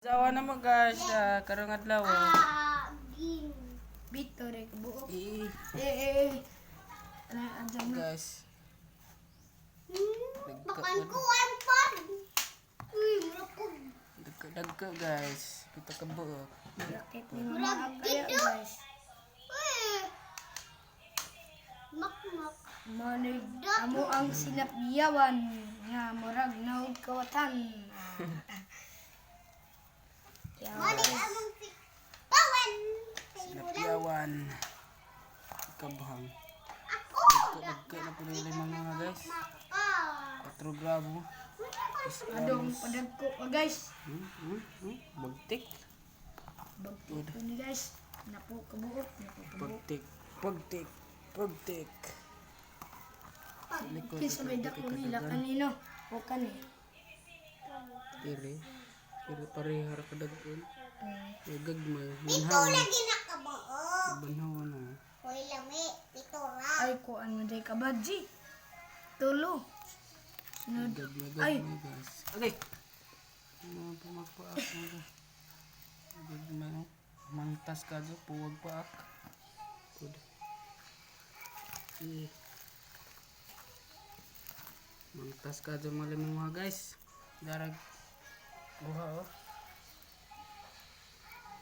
Sawa na mo guys, ah, karong adlaw. ah. Bito rin buo. Eh, Eh, eh. Ano, andyan na. guys. Hmm, Bakan ko ang pan. Uy, murapog. Dagko dagko guys. Kita ka buo. Rakit ni mga kaya guys. Uy. Makmak. Manig amo ang sinapyawan nga murag naog kawatan. Dagko dagko na po nila yung mga guys. Maka. 4 grabo. Adong padagko pa guys. Hmm, hmm, hmm. Bagtik. Bagto ko ni guys. Napo kabuot, napo kabuot. Pagtik. Pagtik. Pagtik. Likod. Kinsa may dako nila kanino? O kani. Iri. Iri parehar ka dagkon. Mm. Eh, gagmay. Banhaw na. nakabuot. Banhaw Ay ko ano day ka badji. Tulo. Sunod. Ay. Okay. Ano pa magpaak mo ka? Gagmay. oh. Mangtas ka dyan. Puwag paak. Good. Eh. Mangtas ka dyan malimong mga guys. Darag. Buha oh.